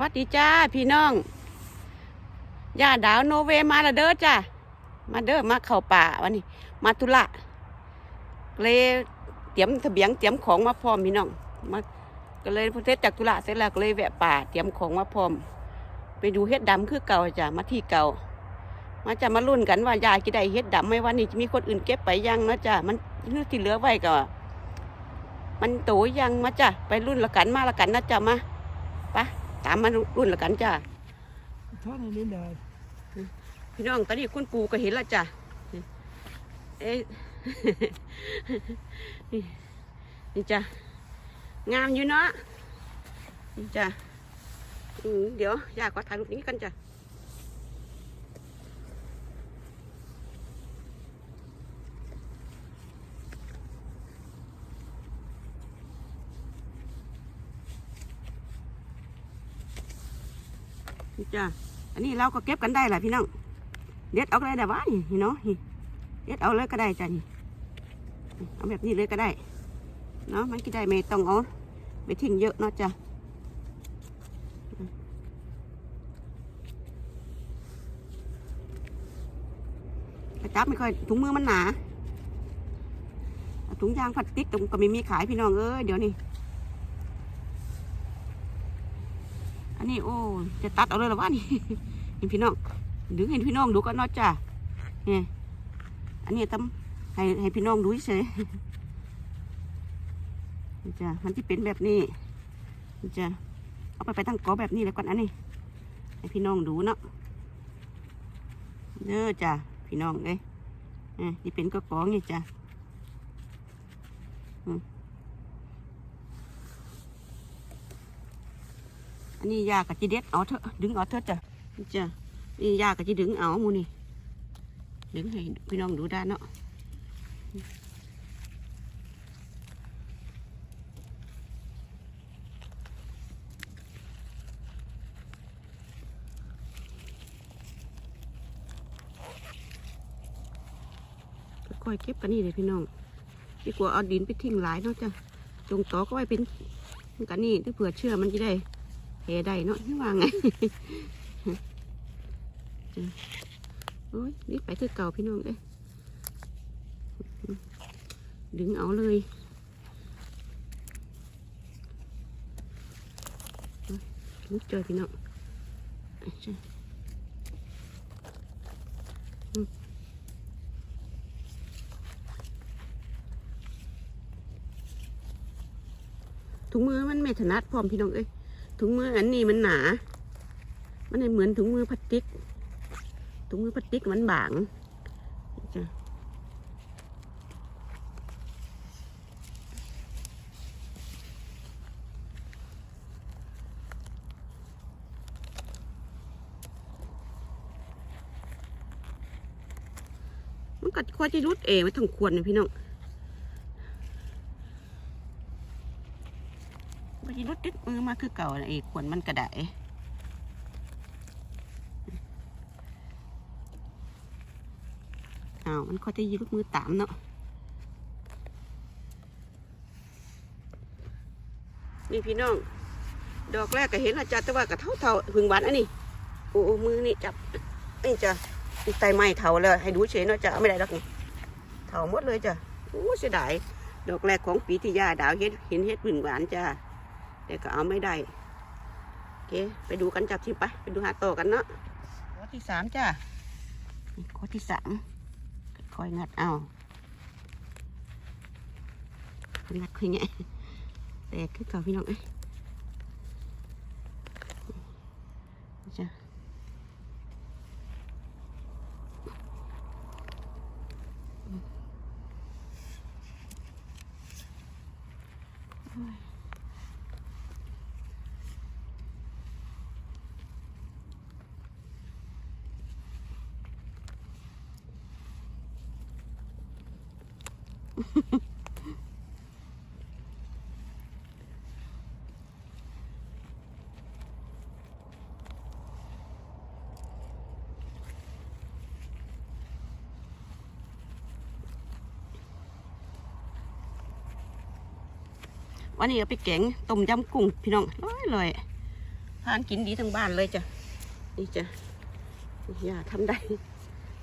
วัสดีจ้าพี่น้องย่าดาวโนเวมาละเด้อจ้ามาเด้อมาเข้าป่าวันนี้ มาธุระเลยเตรียมทะเบียงเตรียมของมาพร้อมพี่น้องมาก็เลยพอเสร็จจากธุระเสร็จแล้วก็เลยแวะป่าเตรียมของมาพร้อม ไปดูเฮ็ดดำคือเก่าจ้ะมาที่เก่า มาจะมาลุ้นกันว่ายายจะได้เฮ็ดดำไหมวันนี้จะมีคนอื่นเก็บไปยังนะจ้ะมันที่เหลือไว้ก็มันโตยังมาจ้ะไปรุ่นละกันมาละกันนะจ้ะมา ตามมารุ่นละกันจ้ะ Tar den in där. พี่น้องตอนนี้คุณปู่ก็เห็นและจ้ะเอ๊ะนี่นี่จ้ะงามอยู่เนาะนี่จ้ะอืมเดี๋ยวอยากขอถ่ายรูปนี้กันจ้ะ จ้ะอันนี้เราก็เก็บกันได้แหละพี่น้องเด็ดเอาก็ได้แต่ว่านี่เนาะเด็ดเอาเลยก็ได้จ้ะนี่เอาแบบนี้เลยก็ได้เนาะมันก็ได้ไม่ต้องเอาไปทิ้งเยอะเนาะจ้ะกระจับไม่ค่อยถุงมือมันหนาเอาถุงยางพลาสติกตรงก็ไม่มีขายพี่น้องเอ้ยเดี๋ยวนี้ นนี้โอ้จะตัดเอาเลยหรอวะนี่นี่พี่น้องดึงให้พี่น้องดูกันเนาะจ้ะเนี่ยอันนี้ทำให้ให้พี่น้องดูเฉยจ้ะมันที่เป็นแบบนี้จ้ะเอาไปไปตั้งกอแบบนี้เลยก่อนอันนี้ ให้พี่น้องดูเนาะเด้อจ้ะพี่น้องเอ้ยอะที่เป็นก็กอนี่จ้ะอืม อันนี้ยากับจีเด็ดเอาเถอะดึงเอาเถอะจ้ะจ้ะนี่ยาก็จะดึงเอามูนี่ดึงให้พี่น้องดูได้เนาะค่อยเก็บกันนี่เลยพี่น้องดีกว่าเอาดินไปทิ้งหลายเนาะจ้ะจงต่อก็ไว้เป็นกันนี่ถ้าเผื่อเชื่อมันจะได้ แห่ได้เนาะนี่ว่าไงโอ้ยนี่ไปคือเก่าพี่น้องเอ้ยดึงเอาเลยลุกจอยพี่น้องถุงมือมันไม่ถนัดพร้อมพี่น้องเอ้ย ถุงมืออันนี้มันหนา มันไม่เหมือนถุงมือพลาสติก ถุงมือพลาสติกมันบางจ้ะมันก็ควรจะรุดเองไว้ทั้งควรนะพี่น้อง มันจะรุดติดมือมาคือเก่านะเอกควรมันกระไดอ้าวมันก็จะยืดมือตามเนาะนี่พี่น้อง ดอกแรกก็เห็นและจ้ะแต่ว่าก็เท่าเท่าๆพึ่งหวานอันนี้โอ้มือนี่จับนี่จ้ะนี่ไตไม้เท่าแล้วให้ดูเฉยเนาะจ้ะไม่ได้ดอกนี่เท่าหมดเลยจ้ะโอ้เสียดายดอกแรกของปีที่ย่าดาวเห็นเห็นเห็ดพึ่งหวานจ้ะ แต่ก็เอาไม่ได้โอเคไปดูกันจับที่ไป ไปดูหาต่อกันเนาะข้อที่สามจ้ะนี่ข้อที่สามคอยงัดเอางัดค่อยแงะแตกขึ้นก่อนพี่น้องเอ้ วันนี้เอาไปแกงต้มยำกุ้งพี่น้องร้อยเลยทานกินดีทั้งบ้านเลยจ้ะนี่จ้ะอย่าทำได้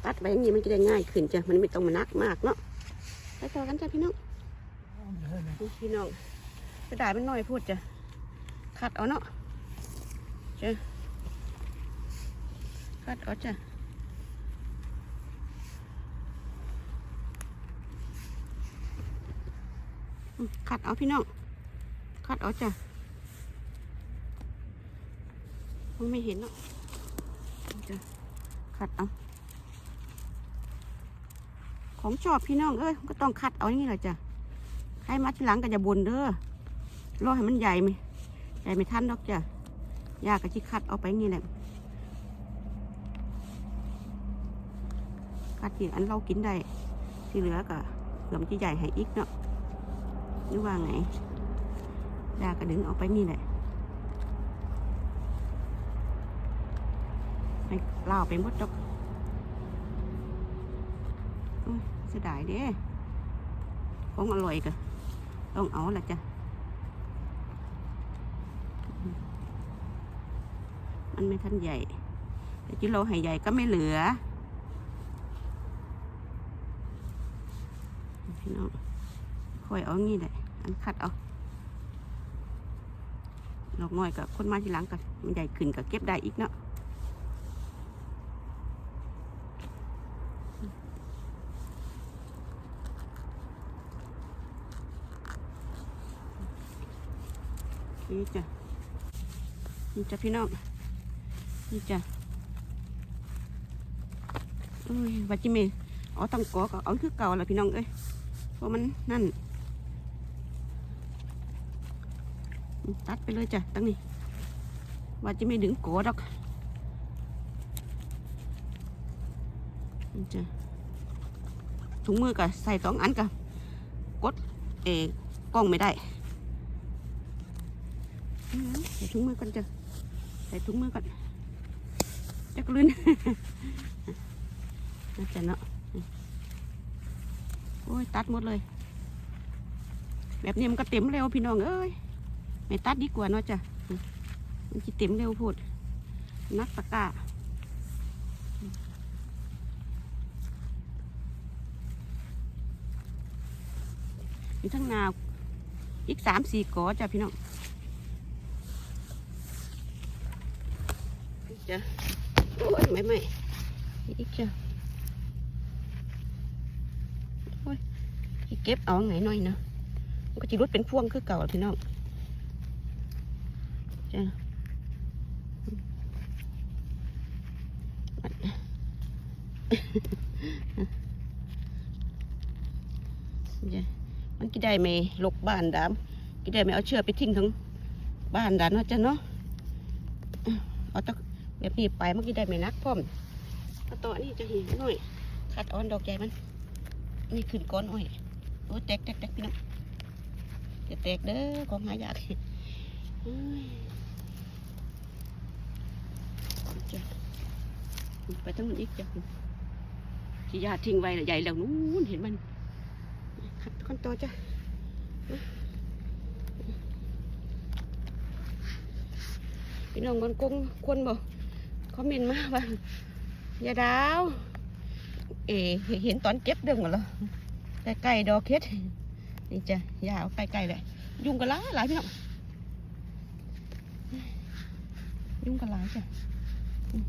ตัดไปอย่างนี้มันจะได้ง่ายขึ้นจ้ะมันไม่ต้องมานักมากเนาะ ไปต่อกันจ้ะพี่น้องพี่น้องจะได้มันหน้อยพูดจ้ะคัดเอาเนาะจ้ะคัดเอาจ้ะอืมคัดเอาพี่น้องคัดเอาจ้ะมันไม่เห็นเนาะจ้ะคัดเอา ของชอบพี่น้องเอ้ยก็ต้องคัดเอาอย่างนี้แหละจ้ะใครมาทีหลังก็จะบ่นเด้อรอให้มันใหญ่ไหมใหญ่ไม่ทันดอกจ้ะยากก็ชิคัดเอาไปงี้แหละคัดที่อันเรากินได้ที่เหลือก็เผื่อมนจะใหญ่ให้อีกเนาะหรือว่าไงยากก็ดึงเอาไปนี่แหละให้เล่าไปหมดดอก เสียดายเด้ของอร่อยก็ต้องเอาละจ้ะ มันไม่ทันใหญ่ แต่ที่เราให้ใหญ่ก็ไม่เหลือ พี่น้องค่อยเอางี้แหละ อันคัดเอาดอกน้อยกับคนมาทีหลังก็มันใหญ่ขึ้นก็เก็บได้อีกเนาะ นี่จ้ะ นี่จ้ะพี่น้อง นี่จ้ะเอ้ยวัดจิเมเอาตังกอก็เอาคือเก่าแหละพี่น้องเอ้ยเพราะมันนั่น ตัดไปเลยจ้ะตั้งนี้วัดจิเมดึงโกอดอกนี่จ้ะถุงมือก็ใส่สองอันก็กดเออกล้องไม่ได้อืมใส่ถุงมือก่อนจ้ะ ใส่ถุงมือก่อนจักลื่นน่าจะเนาะโอ้ยตัดหมดเลย แบบนี้มันก็เต็มเร็วพี่น้องเอ้ยไม่ตัดดีกว่าเนาะจ้ะมันจะเต็มเร็วพูดนักตะกร้าทั้งนาอีกสามสี่กอจ้ะพี่น้อง จ้ะโอ้ยไม่ไม่อีกจ้ะโอ้ยอีกเก็บเอาไงหน่อยนะมันก็จะรุดเป็นพ่วงคือเก่าพี่น้องจ้ะจ้มันกี่ได้ไหมลกบ้านดามกี่ได้ไหมเอาเชือกไปทิ้งทั้งบ้านดานเนาะจ้ะเนาะเอาตะ แบบนี้ไปเมื่อกี้ได้ไม่นักพร้อมเอาต่อนี่จะเห็นหน่อยคัดเอ่อนดอกใหญ่มัน นี่ขึ้นก้อนอ้อยโอ้ยแตกแตกแตกพี่น้องจะแตกเด้อของหายากเอ้ยจ้ะไปทั้งหมดอีกจ้ะที่ยาทิ้งไว้ละใหญ่แล้วนู้นเห็นมันคัดขั้นต่อจ้ะพี่น้องบนกงคนบอก คอมเมนต์มาว่าอย่าดาว เอ๋เห็นตอนเก็บเด้งหมดแล้วใกล้ๆดอกเฮ็ดนี่จ้ะยาเอาไปไกลเลยยุงกระลาหลายพี่น้องยุงกระลายจ้ะอืม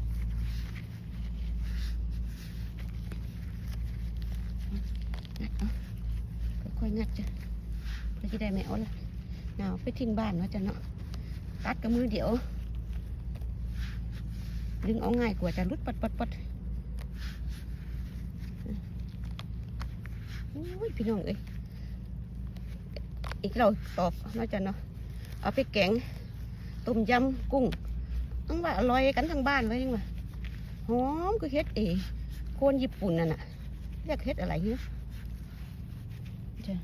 งัดเอาค่อยๆงัดจ้ะเพื่อจะได้ไม่เอาละหนาวไปทิ้งบ้านเนาะจ้ะเนาะตัดกับมือเดียว ดึงเอาง่ายกว่าจะรุดปัดปัดปัดโอ้ยพี่น้องเอ้ยอีกเราตอบนาะจ้ะเนาะเอาไปแกงต้มยำกุ้งต้องว่าอร่อยกันทั้งบ้านเลยยังวะหอมก็เฮ็ดเอโคนญี่ปุ่นน่ะน่ะเรียกเฮ็ดอะไรเนี่ยจ้ะ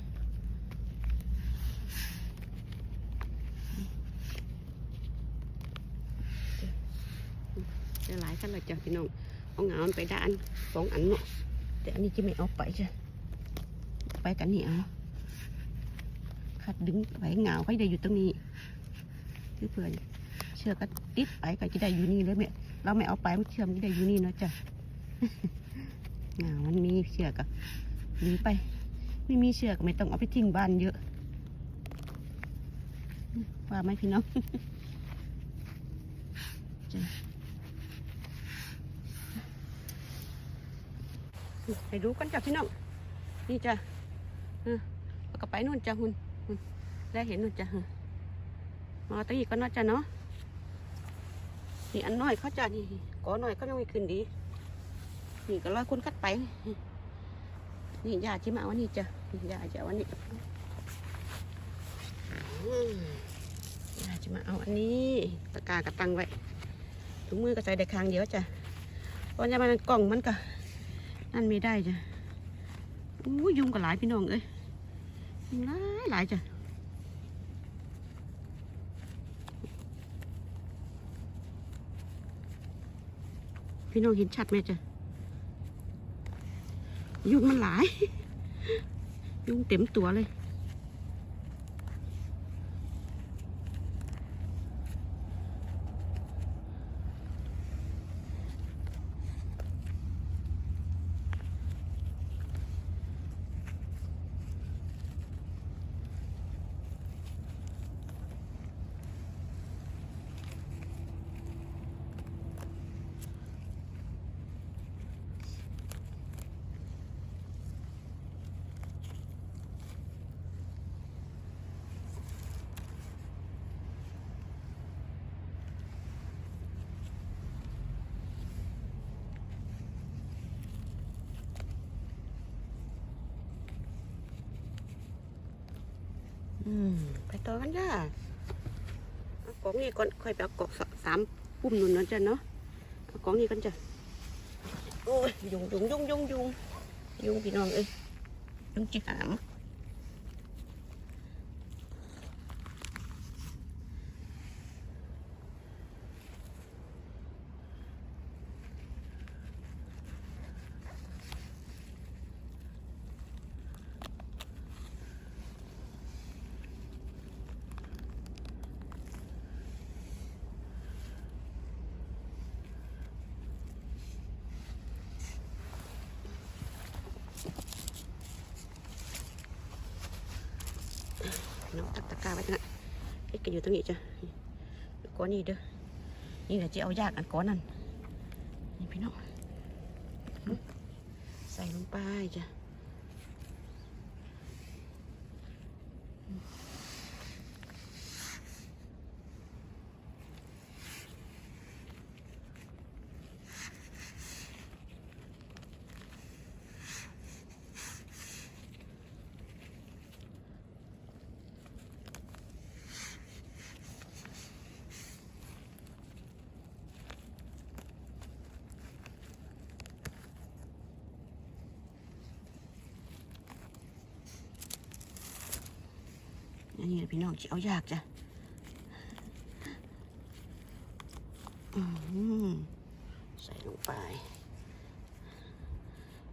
จะหลายกันเลยจ้ะพี่น้องเอางามันไปด้านสองอันเนาะแต่อันนี้จะไม่เอาไปจ้ะไปกันนี่เอาขัดดึงไว้เงาไว้เดี๋ยวอยู่ตรงนี้คือเพื่อนเชือกก็ติดไปก็จะได้อยู่นี่เลยแม่เราไม่เอาไปมันเชื่อมก็ได้อยู่นี่เนาะจ้ะอ่ามันมีเชือกอะหนีไปไม่มีเชือกไม่ต้องเอาไปทิ้งบ้านเยอะว่าไหมพี่น้อง จ้ะ ไปดูกันจ้ะพี่น้อง นี่จ้ะเออแล้วก็ไปนู่นจ้ะหุ่นหุ่นได้เห็นนู่นจ้ะมาตรงนี้ก็น่าจะเนาะ นี่อันน้อยเขาจะนี่ก่อน้อยเขายังไม่ขึ้นดี นี่ก็ร้อยคนคัดไป นี่ยาที่มาวันนี้จ้ะยาจะวันนี้อืมยาจะมาเอาอันนี้ตะกากระตังไว้ถุงมือก็ใส่ได้คางเดียวจ้ะเพราะว่ามันกล่องมันก็ นั่นไม่ได้จ้ะอู้ยุงกับหลายพี่น้องเอ้ยยุงหลายหลายจ้ะพี่น้องเห็นชัดไหมจ้ะยุงมันหลาย ยุงเต็มตัวเลย ไปต่อกันจ้ากล่องนี้ก่อนค่อยไปเอากองสามปุ่มนุ่นนั่นจ้ะเนาะเอากล่องนี้กันจ้ะโอ้ยยุงยุงยุงยุงยุงยุงพี่น้องเอ้ยยุงจิหาม น้องตักตะกร้าไว้ตรงนั้นเอ็ดก็อยู่ตรงนี้จ้ะก้อนนี้เด้อ นี่แหละจะเอายากอันก้อนนั่นนี่พี่น้องหึใส่ลงไปจ้ะ นนี้แหละพี่น้องจะเอายากจ้ะใส่ลงไป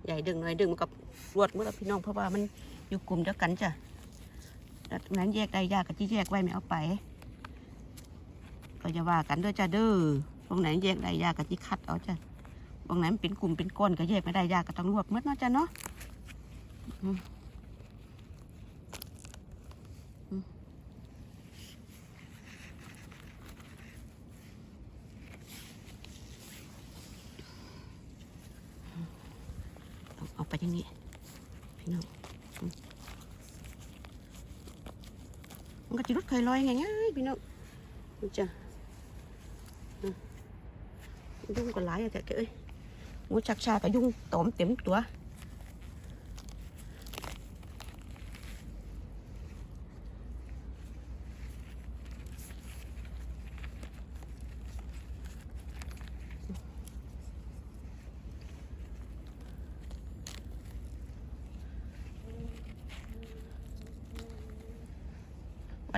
ใหญ่ดึงหน่อยดึงมันกับรวดเมื่อพี่น้องเพราะว่ามันอยู่กลุ่มเดียวกันจ้ะแต่ตรงนั้นแยกได้ยากกับที่แยกไว้ไม่เอาไป ก็จะว่ากันด้วยจ้ะเด้อตรงไหนแยกได้ยากกับที่คัดเอาจ้ะตรงไหนเป็นกลุ่มเป็นก้อนก็แยกไม่ได้ยากก็ต้องรวบหมดเนาะจ้ะเนาะ ต้ องเอาไปอย่างนี้พี่น้องอืมมันก็จะรถเคยลอยง่ายๆพี่น้องมันจะอืมยุงก็หลายอะแต่เอ้ยหมูชักชากับยุงตอมเต็มตัว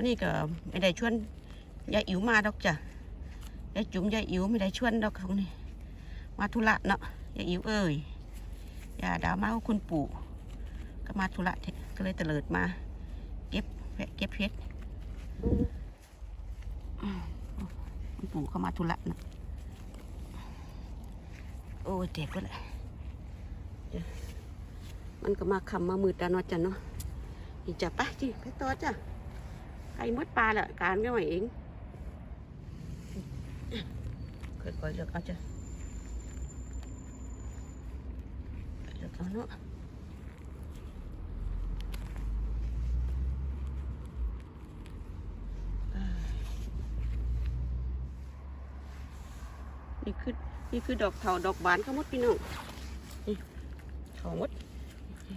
วันนี้ก็ไม่ได้ชวนยายอิ๋วมาดอกจ้ะยายจุ๋มยายอิ๋วไม่ได้ชวนดอกของนี่มาธุระเนาะยายอิ๋วเอ้ยยาดาวมาคุณปู่ก็มาธุระก็เลยเตลิดมา เก็บแวะเก็บเพชรคุณปู่เข้ามาธุระนะโอ้เจ็บก็แหละมันก็มาคำมามืดตาเนาะจ้ะเนาะนี่จ้ะไปจีไปต่อจ้ะ ใครมดปลาละการก็ไหวเองค่อยๆเลือกเอาจ้ะเลือกเอาเนาะนี่คือนี่คือดอกเถาดอกบานเขาหมดพี่น้องนี่เถาหมด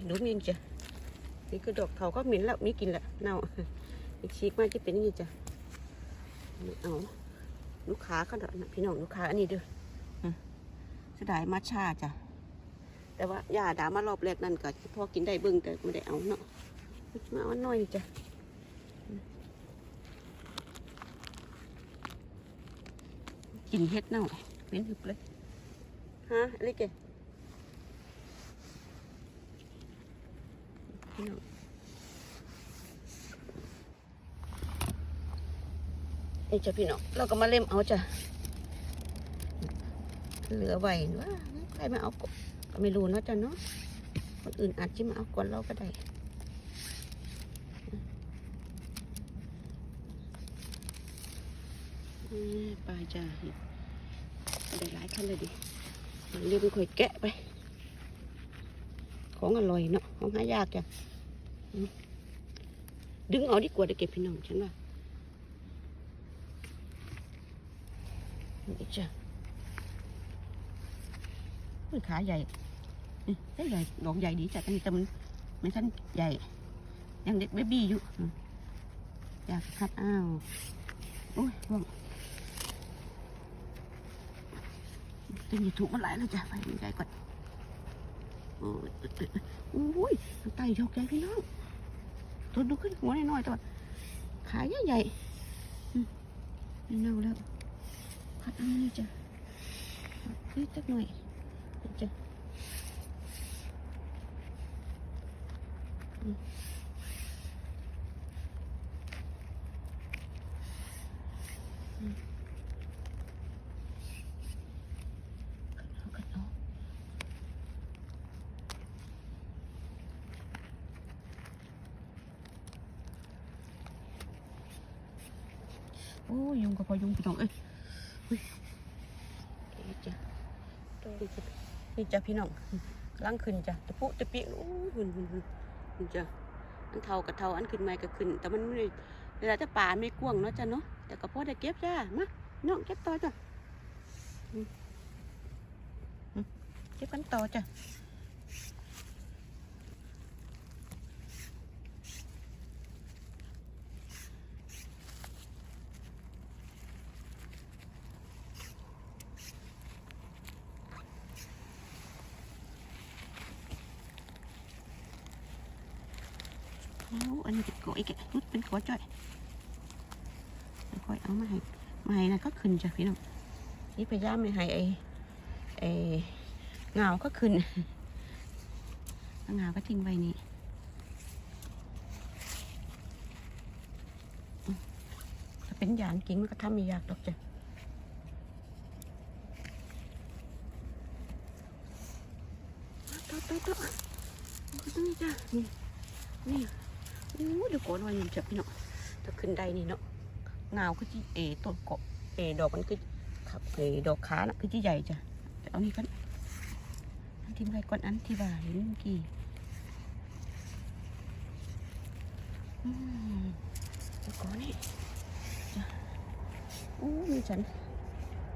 ดูมินจ้ะนี่คือดอกเถาก็เหม็นแล้วมีกินแล้วเน่า อีกชีกมาจะเป็นอย่างนี้จ้ะนี่เอาลูกค้าก็เดอกนะพี่น้องลูกค้าอันนี้เด้ออืมเสียดายมาชาจ้ะแต่ว่าย่าด่ามารอบแรกนั่นก็พอกินได้เบิ่งแต่ไม่ได้เอาเนาะมาเอาอันน้อยนี่จ้ะกินเฮ็ดเน่าเป็นหึบเลยฮะอะไรเกพี่น้อง นี่จ้ะพี่น้องเราก็มาเล่มเอาจ้ะเหลือไว้ว่าใครมาเอาก็ไม่รู้เนาะจ้ะเนาะคนอื่นอาจจะมาเอาก่อนเราก็ได้ปลาจ้าได้หลายคันเลยดิเรียกค่อยแกะไป ของอร่อยเนาะของหายากจ้ะดึงเอาดีกว่าเดี๋ยวเก็บพี่น้องฉันว่า นี่จ้ะอุ้ยขาใหญ่ได้ใหญ่ดอกใหญ่ดีจ้ะแต่นี่แต่มันไม่ทันใหญ่ ยังเด็กเบบี้อยู่อยากคัดอ้าวโอ้ยว่างตึงอย่าถูกมันไหลเลยจ้ะไปมันใหญ่ก่อนโอ้ยโอ้ยมันไต่ชอกใจพี่น้องตัวดูขึ้นหัวน้อยๆตัวขาใหญ่ๆอืมไม่เน่าแล้ว พัดอันนี้จ้ะนี่จักหน่อยนี่จ้ะอืมอื นี่จ้ะพี่น้องล่างขึ้นจ้ะตะปุตะปิโอ้หุ่นหุ่นหุ่นนี่จ้ะอันเทากับเทาอันขึ้นไม่ก็ขึ้น แต่มันไม่ได้เวลาจะป่าไม่กว้างเนาะจ้ะเนาะแต่ก็พอได้เก็บจ้ะมาน้องเก็บต่อจ้ะเก็บกันต่อจ้ะ เอาอันนี้เป็นโกอีกแกนุดเป็นโกจ้อยค่อยเอามาให้มาให้นะก็ขึ้นจ้ะพี่น้องนี่พยายามไม่ให้ไอ้ไอ้เงาก็ขึ้นเงาก็ทิ้งไว้นี่อืมถ้าเป็นยานกิ่งมันก็ทำไม่ยากดอกจ้ะต่อต่อต่อก็ต้องนี่จ้ะนี่นี่ โอ้ดไวก่อนว่ายังจับพี่เนาะถ้าขึ้นได้นี่เนาะเงาก็ที่เอต้นเกาะเอดอกมันครับเอดอกขาน่ะคือที่ใหญ่จ้ะแต่เอานี่กันอันที่ไว้ก่อนอันที่ว่าเห็นเมื่อกี้อืมแล้วก็นี่จ้ะอู้มีฉัน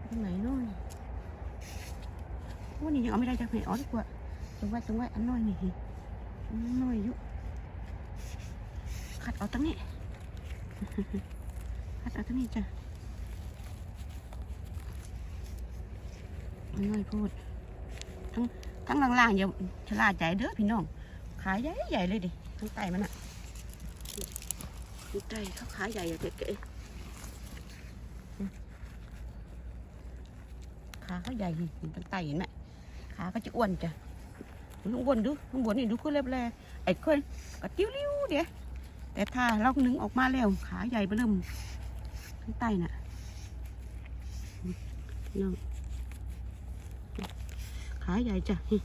ตรงไหนน้อยโอ้นี่ยังเอาไม่ได้จะให้เออดีกว่าตรงไว้ตรงไว้อันน้อยนี่นน้อยอยู่ ขัดเอาตั้งนี้ขัดเอาตั้งนี้จ้ะอันน้อยพูดทั้งทั้งล่างๆอย่าชะลาใจเด้อพี่น้อง ขายใหญ่ใหญ่เลยดิทั้งไตมันอะไตเขาขายใหญ่อะเก๋ขาเขาใหญ่นี่ทั้งไตเห็นไหมขาก็จะอ้วนจ้ะดูข้างบนดูข้างบนนี่ดูขึ้นเล็บแลไอ้คนก็ติ้วลิ้วเดี๋ยว แต่ถ้าลอกนึงออกมาแล้วขาใหญ่ไปเริ่มข้างใตน่ะน้องขาใหญ่จ้ะนี่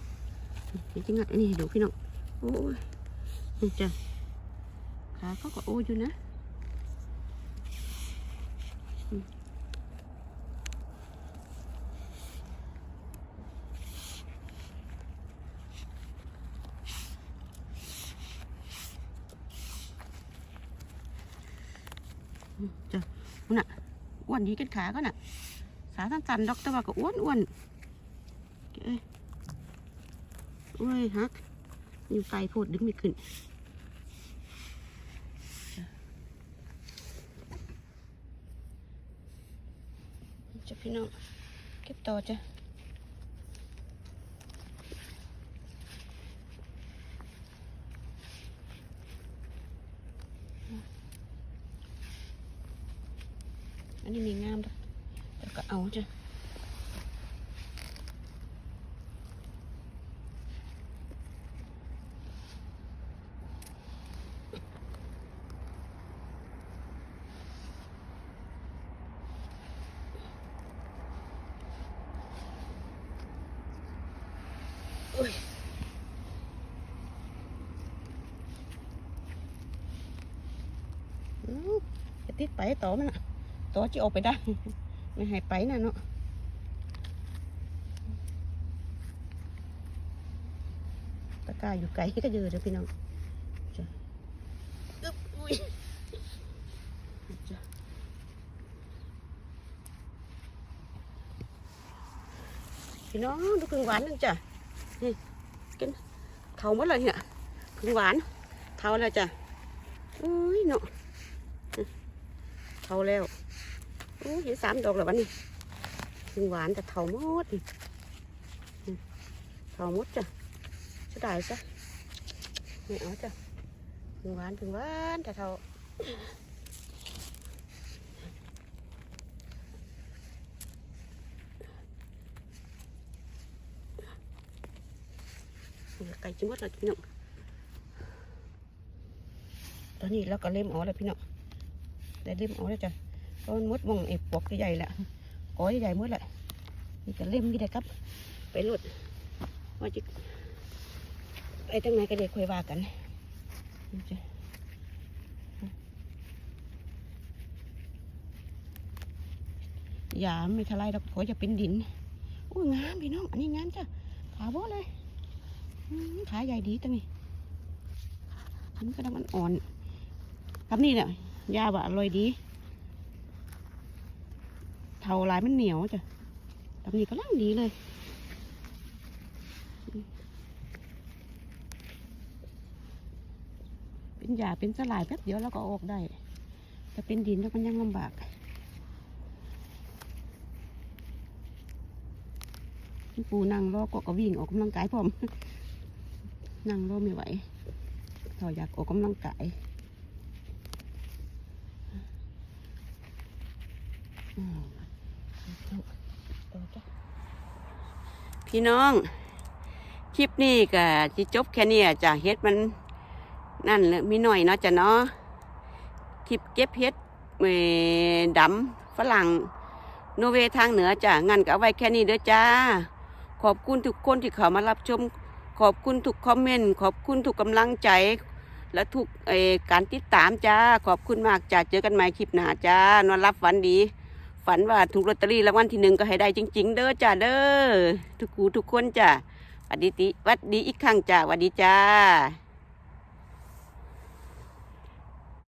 นี่จะงัดอันนี้ดูพี่น้องโอ้ยจ้ะขาเขาก็โอ้อยู่นะ จ้ะคุณน่ะอ้วนดีกันขาก็น่ะ ขาสั้นๆดอกแต่ว่าก็อ้วนอ้วนเอ้ยโอ้ยฮักอยู่ไกลโพดดึงไม่ขึ้นจะพี่น้องเก็บต่อจ้ะ อันนี้มีงามด้วยแล้วก็เอาจ้ะอุ๊ยอืมจะติดไปต่อมันอะ ต่อจะออกไปได้ไม่ให้ไปนะเนาะตะกร้าอยู่ไกลก็เยอะเดี๋ยวพี่น้องจ้ะอึ๊บอุ้ยจ้ะพี่น้องดูกึ่งหวานนึงจ้ะนี่กินเท่าหมดเลยเนี่ยกึ่งหวานเท่าแล้วจ้ะอุ้ยเนาะเท่าแล้วโอ้เห็นสามดอกแล้ววันนี้ถึงหวานแต่เถาหมดนี่เถาหมดจ้ะจะได้จ้ะไม่เอาจ้ะถึงหวานถึงหวานแต่เถาไก่จิ้มหมดเลยพี่น้องตอนนี้เราก็เล่มเออแล้วพี่น้อง ได้เล่มเออกแล้วจ้ะก็มดมองไอ้ปวกใหญ่แหละก้อยใหญ่มดแหละนี่จะเล่มนี่ได้ครับ ไปหลุดว่าจะไปทางไหนก็เดี๋ยวคุยว่ากันจ้ะอย่าไม่ทลายดอกขอจะเป็นดินโอ้ยงามพี่น้อง อันนี้งามจ้ะ ขาโบเลย ขาใหญ่ดีตั้งนี่อันนี้ก็ดังมันอ่อนกับนี่เนี่ย ยาบะอร่อยดี เทาลายมันเหนียวจ้ะตำนี้ก็ล่างดีเลยเป็นหยาเป็นสลายแป๊บเดียวแล้วก็ออกได้ แต่เป็นดินแล้วมันยังลำบากปูนั่งรอกก็วิ่งออกกำลังกายพร้อม นั่งรอไม่ไหวถออยากออกกำลังกายอืม พี่น้อง คลิปนี้ก็จะจบแค่นี้จ้ะเฮ็ดมันนั่นเลยมีหน่อยเนาะจ้ะเนาะคลิปเก็บเฮ็ดเอ่อดำฝรั่งโนเวย์ทางเหนือจ้ะงั้นก็เอาไว้แค่นี้เด้อจ้า ขอบคุณทุกคนที่เข้ามารับชม ขอบคุณทุกคอมเมนต์ขอบคุณทุกกำลังใจ และทุกการติดตามจ้า ขอบคุณมากจ้าเจอกันใหม่คลิปหน้าจ้านอนรับฝันดี ฝันว่าถูกลอตเตอรี่รางวัลที่หนึ่งก็ให้ได้จริง ๆ เด้อจ้าเด้อทุกคูทุกคนจ้าวัดดีติวัดดีอีกครั้งจ้าวัดดีจ้า